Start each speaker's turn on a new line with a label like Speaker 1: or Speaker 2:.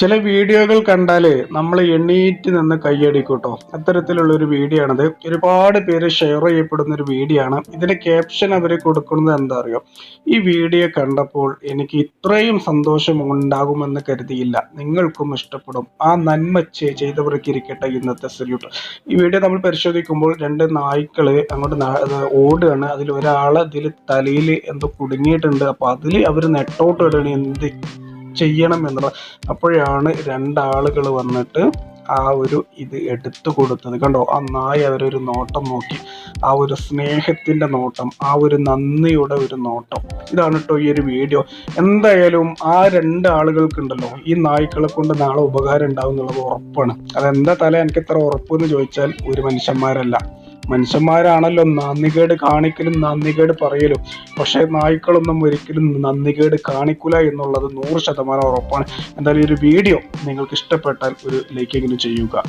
Speaker 1: ചില വീഡിയോകൾ കണ്ടാൽ നമ്മൾ എണ്ണീറ്റ് നിന്ന് കൈയടിക്കൂട്ടോ അത്തരത്തിലുള്ള ഒരു വീഡിയോ ആണത് ഒരുപാട് പേര് ഷെയർ ചെയ്യപ്പെടുന്ന ഒരു വീഡിയോ ആണ് ഇതിന്റെ ക്യാപ്ഷൻ അവർ കൊടുക്കുന്നത് എന്താ അറിയോ ഈ വീഡിയോ കണ്ടപ്പോൾ എനിക്ക് ഇത്രയും സന്തോഷം ഉണ്ടാകുമെന്ന് കരുതിയില്ല. നിങ്ങൾക്കും ഇഷ്ടപ്പെടും. ആ നന്മ ചെയ്തവർക്ക് ഇരിക്കട്ടെ ഇന്നത്തെ സല്യൂട്ട് ഈ വീഡിയോ നമ്മൾ പരിശോധിക്കുമ്പോൾ രണ്ട് നായ്ക്കൾ അങ്ങോട്ട് ഓടുകയാണ്. അതിൽ ഒരാൾ അതിൽ തലയിൽ എന്തോ കുടുങ്ങിയിട്ടുണ്ട്. അപ്പൊ അതിൽ അവർ നെട്ടോട്ട് ഇടണി എന്ത് ചെയ്യണം എന്നുള്ള അപ്പോഴാണ് രണ്ടാളുകൾ വന്നിട്ട് ആ ഒരു ഇത് എടുത്തു കൊടുത്തത്. കണ്ടോ? ആ നായ അവരൊരു നോട്ടം നോക്കി. ആ ഒരു സ്നേഹത്തിന്റെ നോട്ടം ആ ഒരു നന്ദിയുടെ ഒരു നോട്ടം. ഇതാണ് കേട്ടോ ഈ ഒരു വീഡിയോ. എന്തായാലും ആ രണ്ട് ആളുകൾക്കുണ്ടല്ലോ ഈ നായ്ക്കളെ കൊണ്ട് നാളെ ഉപകാരം ഉണ്ടാവും എന്നുള്ളത് ഉറപ്പാണ്. അതെന്താ തല എനിക്ക് ഇത്ര ഉറപ്പ് എന്ന് ചോദിച്ചാൽ ഒരു മനുഷ്യന്മാരല്ല. മനുഷ്യന്മാരാണല്ലോ നന്ദികേട് കാണിക്കലും നന്ദികേട് പറയലും. പക്ഷേ നായ്ക്കളൊന്നും ഒരിക്കലും നന്ദികേട് കാണിക്കൂല എന്നുള്ളത് നൂറ് ശതമാനം ഉറപ്പാണ്. എന്തായാലും ഈ ഒരു വീഡിയോ നിങ്ങൾക്ക് ഇഷ്ടപ്പെട്ടാൽ ഒരു ലൈക്കെങ്കിലും ചെയ്യുക.